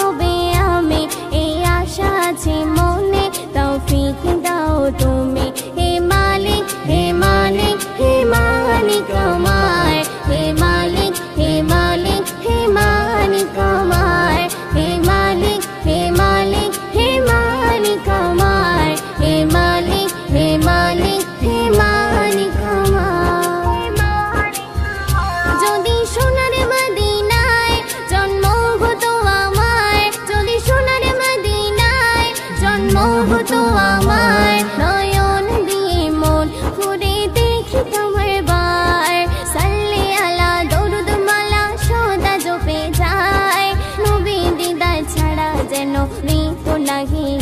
থাকবে আমি এই আশা আছে মনে। তাও ফিক দাও তুমি। হে মালিক হে মালিক হে মালিক, আমার नहीं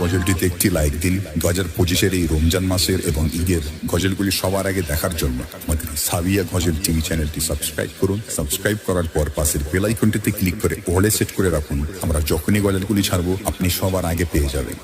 গজলটিতে একটি লাইক দিন। দু হাজার পঁচিশের এই রমজান মাসের এবং ঈদের গজলগুলি সবার আগে দেখার জন্য আমাদের সাবিয়া গজল টিভি চ্যানেলটি সাবস্ক্রাইব করুন। সাবস্ক্রাইব করার পর পাশের বেল আইকনটিতে ক্লিক করে ওলে সেট করে রাখুন। আমরা যখনই গজলগুলি ছাড়বো, আপনি সবার আগে পেয়ে যাবেন।